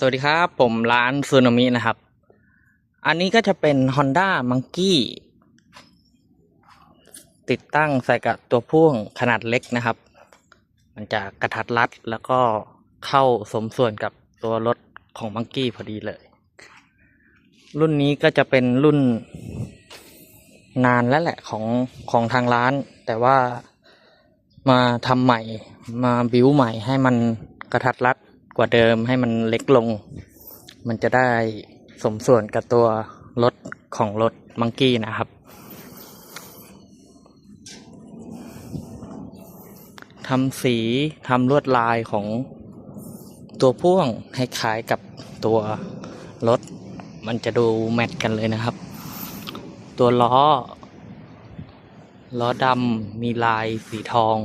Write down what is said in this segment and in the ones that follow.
สวัสดีครับ ผมร้านซูนามินะครับ อันนี้ก็จะเป็น Honda Monkey ติดตั้งใส่กับตัวพ่วงขนาดเล็กนะครับ มันจะกระทัดรัดแล้วก็เข้าสมส่วนกับตัวรถของ Monkey พอดีเลย รุ่นนี้ก็จะเป็นรุ่นนานแล้วแหละของของทางร้าน แต่ว่ามาทำใหม่มาบิวใหม่ให้มันกระทัดรัด กว่าเดิมให้มันเล็กลง มันจะได้สมส่วนกับตัวรถของรถมังกี้นะครับทำสีทำลวดลายของตัวพ่วงให้คล้ายกับตัวรถ มันจะดูแมทกันเลยนะครับ ตัวล้อ ล้อดำมีลายสีทอง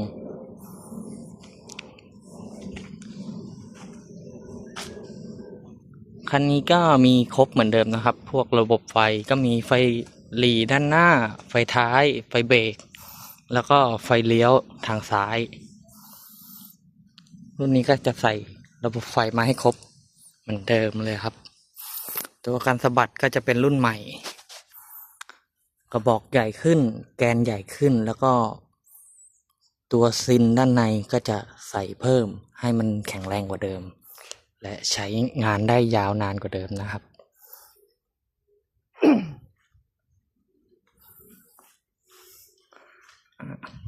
คันนี้ก็มีครบเหมือนเดิมนะครับ พวกระบบไฟก็มีไฟหลีด้านหน้า ไฟท้าย ไฟเบรก แล้วก็ไฟเลี้ยวทางซ้าย รุ่นนี้ก็จะใส่ระบบไฟมาให้ครบเหมือนเดิมเลยครับ ตัวการสะบัดก็จะเป็นรุ่นใหม่ กระบอกใหญ่ขึ้น แกนใหญ่ขึ้นแล้วก็ ตัวซินด้านในก็จะใส่เพิ่มให้มันแข็งแรงกว่าเดิม และใช้งานได้ยาวนานกว่าเดิมนะครับ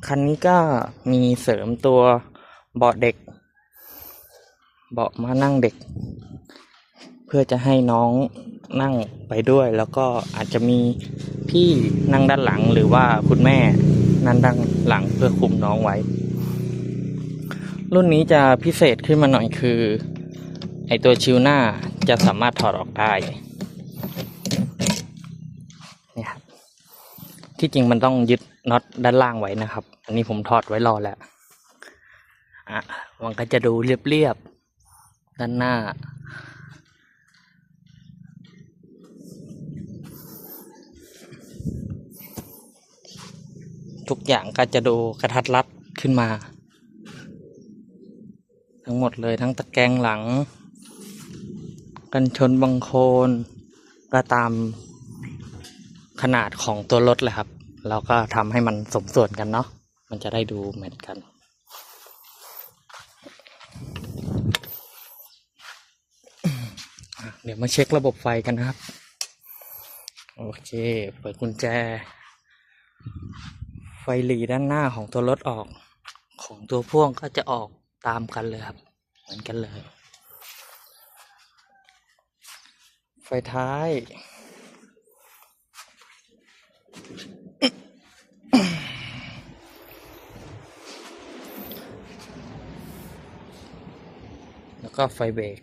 คันนี้ก็มีเสริมตัวเบาะเด็ก เบาะมานั่งเด็ก เพื่อจะให้น้องนั่งไปด้วย แล้วก็อาจจะมีพี่นั่งด้านหลังหรือว่าคุณแม่นั่งด้านหลังเพื่อคุมน้องไว้ รุ่นนี้จะพิเศษขึ้นมาหน่อยคือ อตัวชิวหน้าจะสามารถถอดออกได้นี่ครับที่จริงมันต้องยึดน็อตด้านล่างไว้นะครับ อันนี้ผมถอดไว้รอแล้วอะมันก็จะดูเรียบๆด้านหน้าทุกอย่างก็จะดูกระทัดรัดขึ้นมา ทั้งหมดเลยทั้งตะแกรงหลัง กันชนบังโคนก็ตามขนาดของตัวรถเลยครับ เราก็ทำให้มันสมส่วนกันเนาะมันจะได้ดูเหมือนกัน เดี๋ยวมาเช็คระบบไฟกันนะครับ โอเค เปิดกุญแจ ไฟหลีด้านหน้าของตัวรถออก ของตัวพ่วงก็จะออกตามกันเลยครับ เหมือนกันเลย ไฟท้าย แล้วก็ไฟเบรก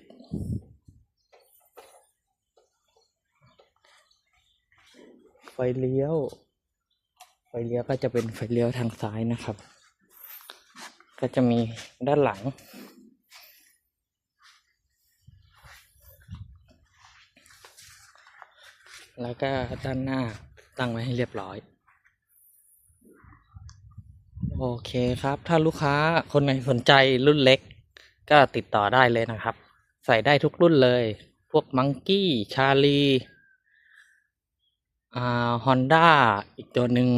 ไฟเลี้ยว ไฟเลี้ยวก็จะเป็นไฟเลี้ยวทางซ้ายนะครับ ก็จะมีด้านหลัง แล้วก็ด้านหน้าตั้งไว้ให้เรียบร้อย โอเคครับ ถ้าลูกค้าคนไหนสนใจรุ่นเล็ก ก็ติดต่อได้เลยนะครับ ใส่ได้ทุกรุ่นเลย พวกมังกี้ชาลีอ่าฮอนด้าอีกตัวหนึ่ง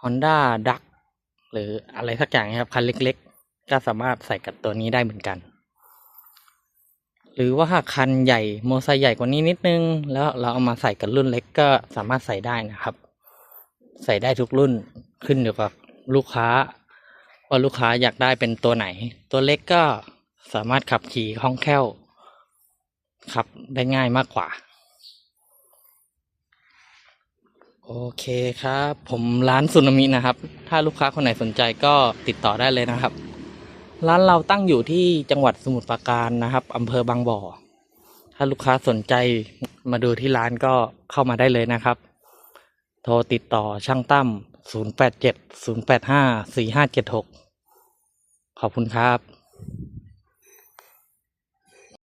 Honda Duck หรืออะไรสักอย่างนะครับ คันเล็กๆ ก็สามารถใส่กับตัวนี้ได้เหมือนกัน หรือว่าคันใหญ่โมไซใหญ่กว่านี้นิดนึง แล้วเราเอามาใส่กับรุ่นเล็กก็สามารถใส่ได้นะครับ ใส่ได้ทุกรุ่นขึ้นอยู่กับลูกค้า ว่าลูกค้าอยากได้เป็นตัวไหน ตัวเล็กก็สามารถขับขี่คล่องแคล่วขับได้ง่ายมากกว่า โอเคครับ ผมร้านซุนามินะครับ ถ้าลูกค้าคนไหนสนใจก็ติดต่อได้เลยนะครับ ร้านเราตั้งอยู่ที่จังหวัดสมุทรปราการนะครับอำเภอบางบ่อ ถ้าลูกค้าสนใจมาดูที่ร้านก็เข้ามาได้เลยนะครับ โทรติดต่อช่างตั้ม 087 085 4576 ขอบคุณครับ